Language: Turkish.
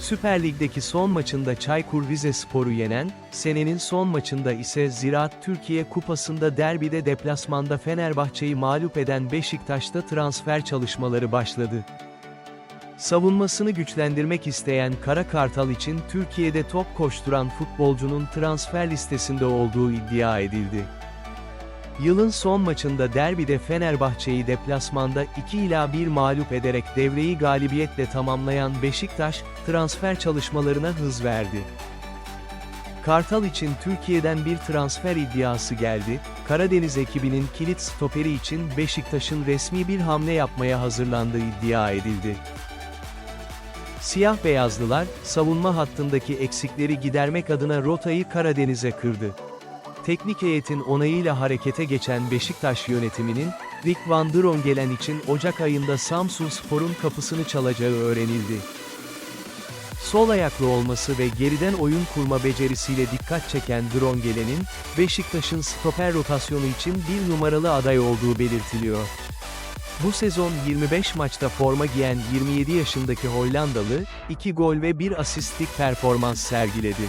Süper Lig'deki son maçında Çaykur Rizespor'u yenen, senenin son maçında ise Ziraat Türkiye Kupası'nda derbide deplasmanda Fenerbahçe'yi mağlup eden Beşiktaş'ta transfer çalışmaları başladı. Savunmasını güçlendirmek isteyen Kara Kartal için Türkiye'de top koşturan futbolcunun transfer listesinde olduğu iddia edildi. Yılın son maçında derbide Fenerbahçe'yi deplasmanda 2 ila 1 mağlup ederek devreyi galibiyetle tamamlayan Beşiktaş, transfer çalışmalarına hız verdi. Kartal için Türkiye'den bir transfer iddiası geldi, Karadeniz ekibinin kilit stoperi için Beşiktaş'ın resmi bir hamle yapmaya hazırlandığı iddia edildi. Siyah beyazlılar, savunma hattındaki eksikleri gidermek adına rotayı Karadeniz'e kırdı. Teknik heyetin onayıyla harekete geçen Beşiktaş yönetiminin, Rick Van Drongelen için Ocak ayında Samsun Spor'un kapısını çalacağı öğrenildi. Sol ayaklı olması ve geriden oyun kurma becerisiyle dikkat çeken Drongelen'in, Beşiktaş'ın stoper rotasyonu için bir numaralı aday olduğu belirtiliyor. Bu sezon 25 maçta forma giyen 27 yaşındaki Hollandalı, 2 gol ve 1 asistlik performans sergiledi.